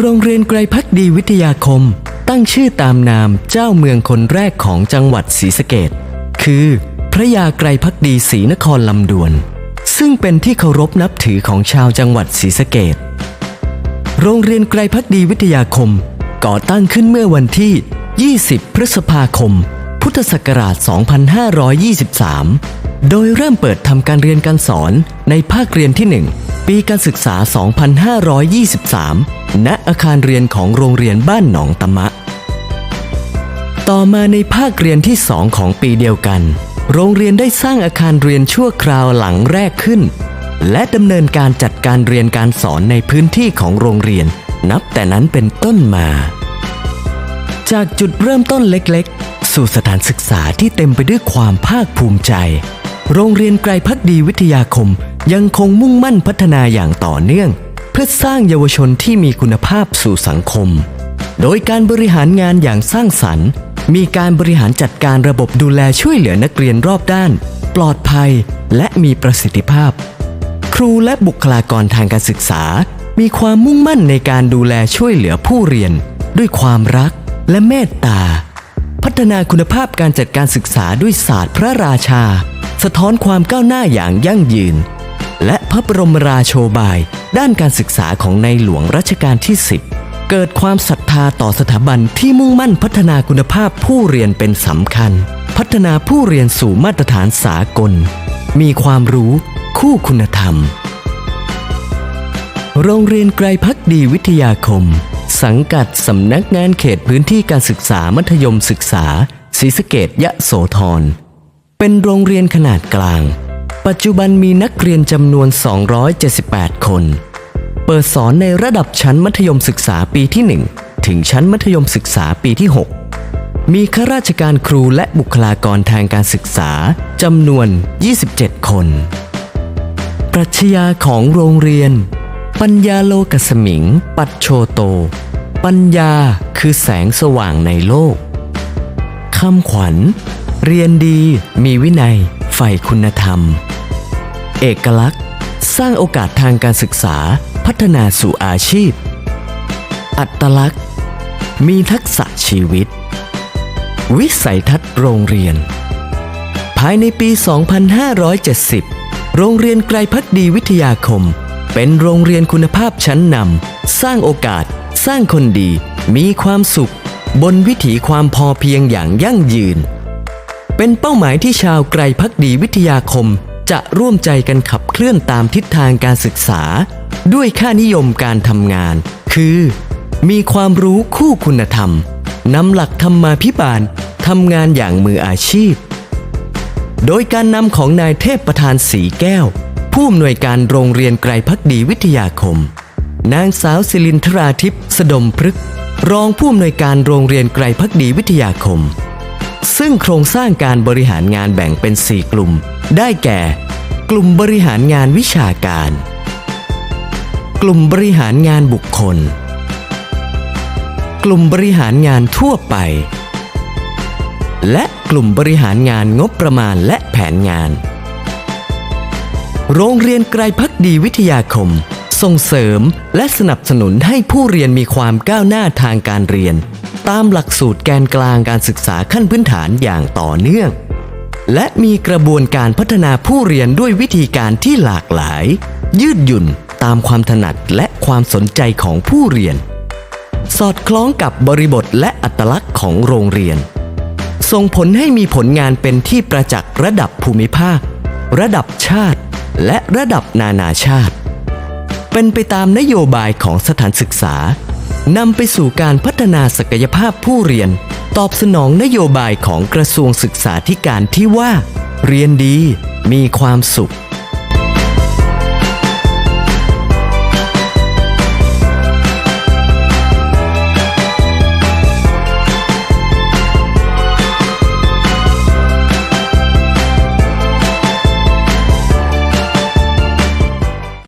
โรงเรียนไกรพักดีวิทยาคม ตั้งชื่อตามนามเจ้าเมืองคนแรกของจังหวัดศรีสะเกดคือ พระยาไกรพักดีศรีนครลำดวน ซึ่งเป็นที่เคารพนับถือของชาวจังหวัดศรีสะเกดโรงเรียนไกรพักดีวิทยาคม ก่อตั้งขึ้นเมื่อวันที่ 20 พฤษภาคม พุทธศักราช 2523 โดยเริ่มเปิดทำการเรียนการสอนในภาคเรียนที่ 1 ปีการศึกษา 2523 ณ อาคารเรียนของโรงเรียนบ้านหนองตะมะ ต่อมาในภาคเรียนที่ 2 ของปีเดียวกัน โรงเรียนได้สร้างอาคารเรียนชั่วคราวหลังแรกขึ้น และดำเนินการจัดการเรียนการสอนในพื้นที่ของโรงเรียน นับแต่นั้นเป็นต้นมา จากจุดเริ่มต้นเล็กๆ สู่สถานศึกษาที่เต็มไปด้วยความภาคภูมิใจ โรงเรียนไกรพักดีวิทยาคม ยังคงมุ่งมั่นพัฒนาอย่างต่อเนื่อง เพื่อสร้างเยาวชนที่มีคุณภาพสู่สังคม โดยการบริหารงานอย่างสร้างสรรค์ มีการบริหารจัดการระบบดูแลช่วยเหลือนักเรียนรอบด้าน ปลอดภัยและมีประสิทธิภาพ ครูและบุคลากรทางการศึกษา มีความมุ่งมั่นในการดูแลช่วยเหลือผู้เรียน ด้วยความรักและเมตตา พัฒนาคุณภาพการจัดการศึกษาด้วยศาสตร์พระราชา สะท้อนความก้าวหน้าอย่างยั่งยืน และพระบรมราโชบาย ด้านการศึกษาของในหลวงรัชกาลที่ 10 เกิดความศรัทธาต่อสถาบันที่มุ่งมั่นพัฒนาคุณภาพผู้เรียนเป็นสำคัญ พัฒนาผู้เรียนสู่มาตรฐานสากล มีความรู้คู่คุณธรรม โรงเรียนไกรพักดีวิทยาคม สังกัดสำนักงานเขตพื้นที่การศึกษามัธยมศึกษาศรีสะเกดยะโสธรเป็นโรงเรียนขนาดกลาง ปัจจุบันมีนักเรียนจำนวน 278 คน เปิดสอนในระดับชั้นมัธยมศึกษาปีที่ 1 ถึงชั้นมัธยมศึกษาปีที่ 6 มีข้าราชการครูและบุคลากรทางการศึกษาจำนวน 27 คน ปรัชญาของโรงเรียน ปัญญาโลกสมิง ปัจโชโต ปัญญาคือแสงสว่างในโลกคำขวัญ เรียนดีมีวินัยใฝ่คุณธรรม เอกลักษณ์ สร้างโอกาสทางการศึกษาพัฒนาสู่อาชีพ อัตลักษณ์ มีทักษะชีวิต วิสัยทัศน์โรงเรียน ภายในปี 2570 โรงเรียนไกรพักดีวิทยาคม เป็นโรงเรียนคุณภาพชั้นนำสร้างโอกาส สร้างคนดี มีความสุข บนวิถีความพอเพียงอย่างยั่งยืน เป็นเป้าหมายที่ชาวไกรพักดีวิทยาคม จะร่วมใจกันขับเคลื่อนตามทิศทางการศึกษา ด้วยค่านิยมการทำงาน คือ มีความรู้คู่คุณธรรมนำหลักธรรมาภิบาลทำงานอย่างมืออาชีพ โดยการนำของนายเทพประธานสีแก้ว ผู้อำนวยการโรงเรียนไกรพักดีวิทยาคม นางสาวศิลินทราทิพย์สดมพฤกษ์รองผู้อำนวยการโรงเรียนไกรพักดีวิทยาคม ซึ่งโครงสร้างการบริหารงานแบ่งเป็น 4 กลุ่ม ได้แก่ กลุ่มบริหารงานวิชาการ กลุ่มบริหารงานบุคคล กลุ่มบริหารงานทั่วไป และกลุ่มบริหารงานงบประมาณและแผนงาน โรงเรียนไกรพักดีวิทยาคม ส่งเสริม และสนับสนุนให้ผู้เรียนมีความก้าวหน้าทางการเรียน ตามหลักสูตรแกนกลางการศึกษาขั้นพื้นฐานอย่างต่อเนื่อง และมีกระบวนการพัฒนาผู้เรียนด้วยวิธีการที่หลากหลาย ยืดหยุ่นตามความถนัดและความสนใจของผู้เรียน สอดคล้องกับบริบทและอัตลักษณ์ของโรงเรียน ส่งผลให้มีผลงานเป็นที่ประจักษ์ระดับภูมิภาค ระดับชาติ และระดับนานาชาติ เป็นไปตามนโยบายของสถานศึกษานำไปสู่การพัฒนาศักยภาพผู้เรียน ตอบสนองนโยบายของกระทรวงศึกษาธิการที่ว่า เรียนดีมีความสุข